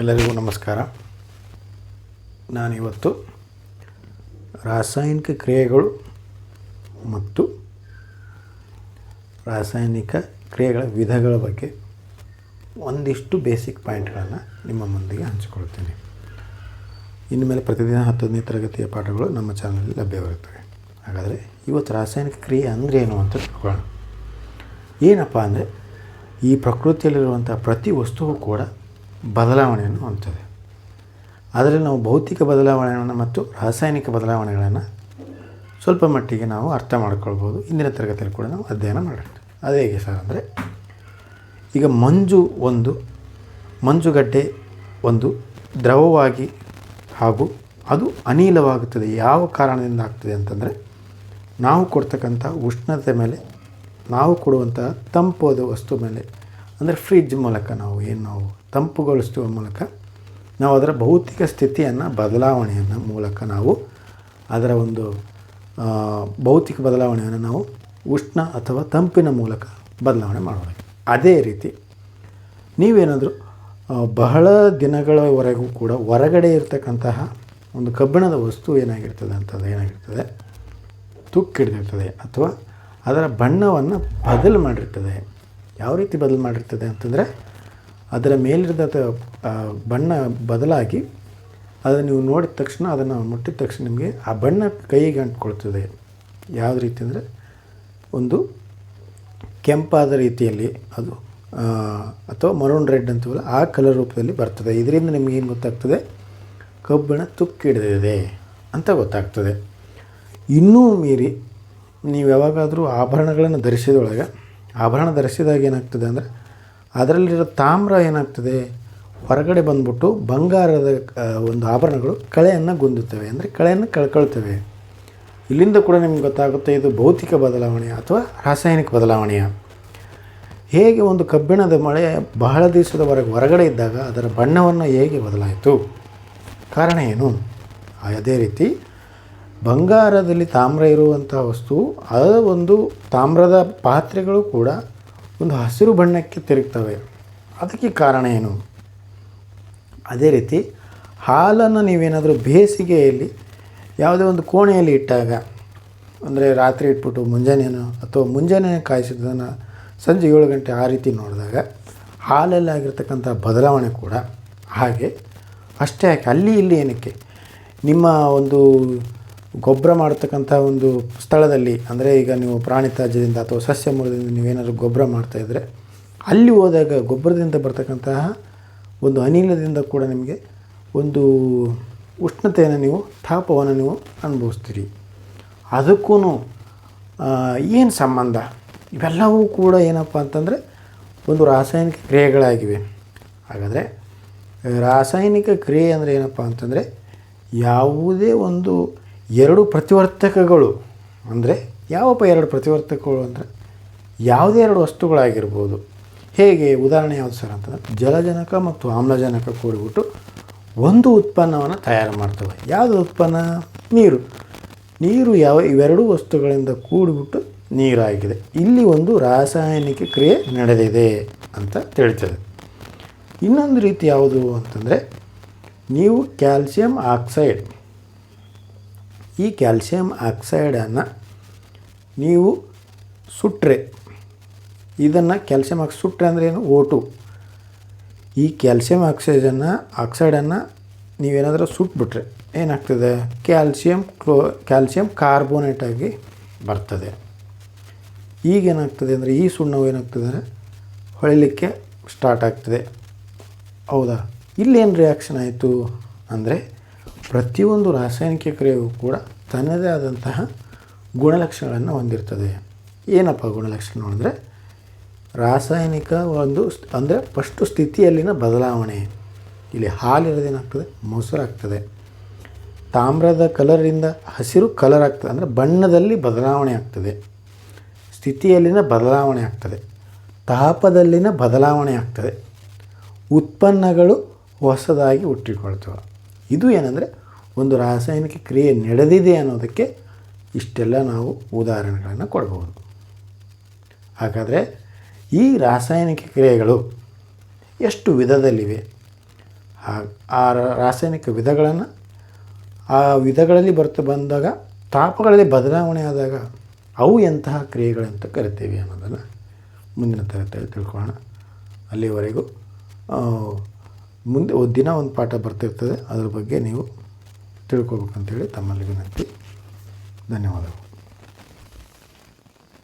ಎಲ್ಲರಿಗೂ ನಮಸ್ಕಾರ. ನಾನಿವತ್ತು ರಾಸಾಯನಿಕ ಕ್ರಿಯೆಗಳು ಮತ್ತು ರಾಸಾಯನಿಕ ಕ್ರಿಯೆಗಳ ವಿಧಗಳ ಬಗ್ಗೆ ಒಂದಿಷ್ಟು ಬೇಸಿಕ್ ಪಾಯಿಂಟ್ಗಳನ್ನು ನಿಮ್ಮ ಮುಂದಿಗೆ ಹಂಚಿಕೊಳ್ತೀನಿ ಇನ್ನು ಮೇಲೆ ಪ್ರತಿದಿನ ಹತ್ತನೇ ತರಗತಿಯ ಪಾಠಗಳು ನಮ್ಮ ಚಾನಲಲ್ಲಿ ಲಭ್ಯವಿರುತ್ತವೆ. ಹಾಗಾದರೆ ಇವತ್ತು ರಾಸಾಯನಿಕ ಕ್ರಿಯೆ ಅಂದರೆ ಏನು ಅಂತ ತಿಳ್ಕೊಳ್ಳೋಣ. ಏನಪ್ಪ ಅಂದರೆ ಈ ಪ್ರಕೃತಿಯಲ್ಲಿರುವಂಥ ಪ್ರತಿ ವಸ್ತುವು ಕೂಡ ಬದಲಾವಣೆಯನ್ನು ಹೊಂದ್ತದೆ. ಆದರೆ ನಾವು ಭೌತಿಕ ಬದಲಾವಣೆಗಳನ್ನು ಮತ್ತು ರಾಸಾಯನಿಕ ಬದಲಾವಣೆಗಳನ್ನು ಸ್ವಲ್ಪ ಮಟ್ಟಿಗೆ ನಾವು ಅರ್ಥ ಮಾಡ್ಕೊಳ್ಬೋದು. ಇಂದಿನ ತರಗತಿಯಲ್ಲಿ ಕೂಡ ನಾವು ಅಧ್ಯಯನ ಮಾಡೋಣ ಅದು ಹೇಗೆ ಸರ್ ಅಂದರೆ, ಈಗ ಮಂಜು ಒಂದು, ಮಂಜುಗಡ್ಡೆ ಒಂದು ದ್ರವವಾಗಿ ಹಾಗೂ ಅದು ಅನಿಲವಾಗುತ್ತದೆ. ಯಾವ ಕಾರಣದಿಂದ ಆಗ್ತದೆ ಅಂತಂದರೆ, ನಾವು ಕೊಡ್ತಕ್ಕಂಥ ಉಷ್ಣತೆ ಮೇಲೆ, ನಾವು ಕೊಡುವಂತಹ ತಂಪಾದ ವಸ್ತು ಮೇಲೆ ಅಂದರೆ ಫ್ರಿಜ್ ಮೂಲಕ ನಾವು ಏನು ನಾವು ತಂಪುಗೊಳಿಸುವ ಮೂಲಕ ನಾವು ಅದರ ಭೌತಿಕ ಸ್ಥಿತಿಯನ್ನು, ಬದಲಾವಣೆಯನ್ನು ಮೂಲಕ ನಾವು ಅದರ ಒಂದು ಭೌತಿಕ ಬದಲಾವಣೆಯನ್ನು ನಾವು ಉಷ್ಣ ಅಥವಾ ತಂಪಿನ ಮೂಲಕ ಬದಲಾವಣೆ ಮಾಡಬೇಕು ಅದೇ ರೀತಿ ನೀವೇನಾದರೂ ಬಹಳ ದಿನಗಳವರೆಗೂ ಕೂಡ ಹೊರಗಡೆ ಇರತಕ್ಕಂತಹ ಒಂದು ಕಬ್ಬಿಣದ ವಸ್ತು ಏನಾಗಿರ್ತದೆ ಅಂತದ್ದು ಏನಾಗಿರ್ತದೆ? ತುಕ್ಕಿಡ್ದಿರ್ತದೆ ಅಥವಾ ಅದರ ಬಣ್ಣವನ್ನು ಬದಲು ಮಾಡಿರ್ತದೆ. ಯಾವ ರೀತಿ ಬದಲು ಮಾಡಿರ್ತದೆ ಅಂತಂದರೆ ಅದರ ಮೇಲಿರದ ಬಣ್ಣ ಬದಲಾಗಿ ಅದನ್ನು ನೀವು ನೋಡಿದ ತಕ್ಷಣ ಅದನ್ನು ಮುಟ್ಟಿದ ತಕ್ಷಣ ನಿಮಗೆ ಆ ಬಣ್ಣ ಕೈಗೆ ಅಂಟ್ಕೊಳ್ತದೆ. ಯಾವ ರೀತಿ ಅಂದರೆ ಒಂದು ಕೆಂಪಾದ ರೀತಿಯಲ್ಲಿ ಅದು ಅಥವಾ ಮರೂನ್ ರೆಡ್ ಅಂತೀವಲ್ಲ ಆ ಕಲರ್ ರೂಪದಲ್ಲಿ ಬರ್ತದೆ. ಇದರಿಂದ ನಿಮಗೆ ಏನು ಗೊತ್ತಾಗ್ತದೆ? ಕಬ್ಬಿಣ ತುಕ್ಕಿಡಿದಿದೆ ಅಂತ ಗೊತ್ತಾಗ್ತದೆ. ಇನ್ನೂ ಮೀರಿ ನೀವು ಯಾವಾಗಾದರೂ ಆಭರಣಗಳನ್ನು ಧರಿಸಿದೊಳಗೆ ಆಭರಣ ಧರಿಸಿದಾಗ ಏನಾಗ್ತದೆ ಅಂದರೆ ಅದರಲ್ಲಿರೋ ತಾಮ್ರ ಏನಾಗ್ತದೆ? ಹೊರಗಡೆ ಬಂದ್ಬಿಟ್ಟು ಬಂಗಾರದ ಒಂದು ಆಭರಣಗಳು ಕಳೆಯನ್ನು ಗುಂದುತ್ತವೆ. ಅಂದರೆ ಕಳೆಯನ್ನು ಕಳ್ಕೊಳ್ತವೆ. ಇಲ್ಲಿಂದ ಕೂಡ ನಿಮ್ಗೆ ಗೊತ್ತಾಗುತ್ತೆ ಇದು ಭೌತಿಕ ಬದಲಾವಣೆ ಅಥವಾ ರಾಸಾಯನಿಕ ಬದಲಾವಣೆಯ ಹೇಗೆ ಒಂದು ಕಬ್ಬಿಣದ ಮಳೆ ಬಹಳ ದಿವಸದವರೆಗೆ ಹೊರಗಡೆ ಇದ್ದಾಗ ಅದರ ಬಣ್ಣವನ್ನು ಹೇಗೆ ಬದಲಾಯಿತು? ಕಾರಣ ಏನು? ಅದೇ ರೀತಿ ಬಂಗಾರದಲ್ಲಿ ತಾಮ್ರ ಇರುವಂಥ ವಸ್ತು ಆ ಒಂದು ತಾಮ್ರದ ಪಾತ್ರೆಗಳು ಕೂಡ ಒಂದು ಹಸಿರು ಬಣ್ಣಕ್ಕೆ ತಿರುಗ್ತವೆ. ಅದಕ್ಕೆ ಕಾರಣ ಏನು? ಅದೇ ರೀತಿ ಹಾಲನ್ನು ನೀವೇನಾದರೂ ಬೇಸಿಗೆಯಲ್ಲಿ ಯಾವುದೇ ಒಂದು ಕೋಣೆಯಲ್ಲಿ ಇಟ್ಟಾಗ, ಅಂದರೆ ರಾತ್ರಿ ಇಟ್ಬಿಟ್ಟು ಮುಂಜಾನೆಯೋ ಅಥವಾ ಮುಂಜಾನೆ ಕಾಯಿಸಿದ್ದನ್ನು ಸಂಜೆ ಏಳು ಗಂಟೆ ಆ ರೀತಿ ನೋಡಿದಾಗ ಹಾಲಲ್ಲಿ ಆಗಿರ್ತಕ್ಕಂಥ ಬದಲಾವಣೆ ಕೂಡ ಹಾಗೆ ಅಷ್ಟೇ. ಯಾಕೆ? ಅಲ್ಲಿ ಇಲ್ಲಿ ಏನಕ್ಕೆ? ನಿಮ್ಮ ಒಂದು ಗೊಬ್ಬರ ಮಾಡ್ತಕ್ಕಂಥ ಒಂದು ಸ್ಥಳದಲ್ಲಿ, ಅಂದರೆ ಈಗ ನೀವು ಪ್ರಾಣಿ ತ್ಯಾಜ್ಯದಿಂದ ಅಥವಾ ಸಸ್ಯ ಮೂಲದಿಂದ ನೀವೇನಾದರೂ ಗೊಬ್ಬರ ಮಾಡ್ತಾಯಿದ್ರೆ ಅಲ್ಲಿ ಹೋದಾಗ ಗೊಬ್ಬರದಿಂದ ಬರ್ತಕ್ಕಂತಹ ಒಂದು ಅನಿಲದಿಂದ ಕೂಡ ನಿಮಗೆ ಒಂದು ಉಷ್ಣತೆಯನ್ನು ನೀವು, ತಾಪವನ್ನು ನೀವು ಅನುಭವಿಸ್ತೀರಿ. ಅದಕ್ಕೂ ಏನು ಸಂಬಂಧ? ಇವೆಲ್ಲವೂ ಕೂಡ ಏನಪ್ಪ ಅಂತಂದರೆ ಒಂದು ರಾಸಾಯನಿಕ ಕ್ರಿಯೆಗಳಾಗಿವೆ. ಹಾಗಾದರೆ, ರಾಸಾಯನಿಕ ಕ್ರಿಯೆ ಅಂದರೆ ಏನಪ್ಪ ಅಂತಂದರೆ ಯಾವುದೇ ಒಂದು ಎರಡು ಪ್ರತಿವರ್ತಕಗಳು ಅಂದರೆ ಯಾವಪ್ಪ ಎರಡು ಪ್ರತಿವರ್ತಕಗಳು ಅಂದರೆ ಯಾವುದೇ ಎರಡು ವಸ್ತುಗಳಾಗಿರ್ಬೋದು. ಹೇಗೆ? ಉದಾಹರಣೆ ಯಾವುದು ಸರ್ ಅಂತಂದರೆ ಜಲಜನಕ ಮತ್ತು ಆಮ್ಲಜನಕ ಕೂಡಿಬಿಟ್ಟು ಒಂದು ಉತ್ಪನ್ನವನ್ನು ತಯಾರು ಮಾಡ್ತವೆ. ಯಾವುದು ಉತ್ಪನ್ನ? ನೀರು. ನೀರು ಯಾವ ಇವೆರಡು ವಸ್ತುಗಳಿಂದ ಕೂಡಿಬಿಟ್ಟು ನೀರಾಗಿದೆ. ಇಲ್ಲಿ ಒಂದು ರಾಸಾಯನಿಕ ಕ್ರಿಯೆ ನಡೆದಿದೆ ಅಂತ ತಿಳಿತದೆ. ಇನ್ನೊಂದು ರೀತಿ ಯಾವುದು ಅಂತಂದರೆ ನೀವು ಕ್ಯಾಲ್ಸಿಯಂ ಆಕ್ಸೈಡ್ ಈ ಕ್ಯಾಲ್ಸಿಯಂ ಆಕ್ಸೈಡನ್ನು ನೀವು ಸುಟ್ಟರೆ ಇದನ್ನು ಕ್ಯಾಲ್ಸಿಯಂ ಆಕ್ಸ್ ಸುಟ್ಟರೆ ಅಂದರೆ ಏನು? ಓಟು. ಈ ಕ್ಯಾಲ್ಸಿಯಂ ಆಕ್ಸೈಡನ್ನು ಆಕ್ಸೈಡನ್ನು ನೀವೇನಾದರೂ ಸುಟ್ಬಿಟ್ರೆ ಏನಾಗ್ತದೆ? ಕ್ಯಾಲ್ಸಿಯಂ ಕ್ಲೋ, ಕ್ಯಾಲ್ಸಿಯಂ ಕಾರ್ಬೋನೇಟ್ ಆಗಿ ಬರ್ತದೆ. ಈಗೇನಾಗ್ತದೆ ಅಂದರೆ ಈ ಸುಣ್ಣವು ಏನಾಗ್ತದೆ ಅಂದರೆ ಹೊಳಿಲಿಕ್ಕೆ ಸ್ಟಾರ್ಟ್ ಆಗ್ತದೆ. ಹೌದಾ? ಇಲ್ಲೇನು ರಿಯಾಕ್ಷನ್ ಆಯಿತು ಅಂದರೆ ಪ್ರತಿಯೊಂದು ರಾಸಾಯನಿಕ ಕ್ರಿಯೆಯೂ ಕೂಡ ತನ್ನದೇ ಆದಂತಹ ಗುಣಲಕ್ಷಣಗಳನ್ನು ಹೊಂದಿರ್ತದೆ. ಏನಪ್ಪ ಗುಣಲಕ್ಷಣ ಅಂದರೆ? ರಾಸಾಯನಿಕ ಒಂದು ಅಂದರೆ ಫಸ್ಟು ಸ್ಥಿತಿಯಲ್ಲಿನ ಬದಲಾವಣೆ. ಇಲ್ಲಿ ಹಾಲಿರೋದೇನಾಗ್ತದೆ ಮೊಸರಾಗ್ತದೆ ತಾಮ್ರದ ಕಲರಿಂದ ಹಸಿರು ಕಲರ್ ಆಗ್ತದೆ. ಅಂದರೆ ಬಣ್ಣದಲ್ಲಿ ಬದಲಾವಣೆ ಆಗ್ತದೆ. ಸ್ಥಿತಿಯಲ್ಲಿನ ಬದಲಾವಣೆ ಆಗ್ತದೆ. ತಾಪದಲ್ಲಿನ ಬದಲಾವಣೆ ಆಗ್ತದೆ. ಉತ್ಪನ್ನಗಳು ಹೊಸದಾಗಿ ಹುಟ್ಟಿಕೊಳ್ತವೆ. ಇದು ಏನಂದರೆ ಒಂದು ರಾಸಾಯನಿಕ ಕ್ರಿಯೆ ನಡೆದಿದೆ ಅನ್ನೋದಕ್ಕೆ ಇಷ್ಟೆಲ್ಲ ನಾವು ಉದಾಹರಣೆಗಳನ್ನು ಕೊಡ್ಬೋದು. ಹಾಗಾದರೆ ಈ ರಾಸಾಯನಿಕ ಕ್ರಿಯೆಗಳು ಎಷ್ಟು ವಿಧದಲ್ಲಿವೆ? ಆ ರಾಸಾಯನಿಕ ವಿಧಗಳನ್ನು, ಆ ವಿಧಗಳಲ್ಲಿ ಬರ್ತಾ ಬಂದಾಗ ತಾಪಗಳಲ್ಲಿ ಬದಲಾವಣೆ ಆದಾಗ ಅವು ಎಂತಹ ಕ್ರಿಯೆಗಳಂತ ಕರಿತೀವಿ ಅನ್ನೋದನ್ನು ಮುಂದಿನ ತರಗತಿಯಲ್ಲಿ ತಿಳ್ಕೊಳ್ಳೋಣ. ಅಲ್ಲಿವರೆಗೂ ಮುಂದೆ ಒಂದು ದಿನ ಒಂದು ಪಾಠ ಬರ್ತಿರ್ತದೆ. ಅದ್ರ ಬಗ್ಗೆ ನೀವು ತಿಳ್ಕೊಬೇಕಂತೇಳಿ ತಮ್ಮಲ್ಲಿ ವಿನಂತಿ. ಧನ್ಯವಾದಗಳು.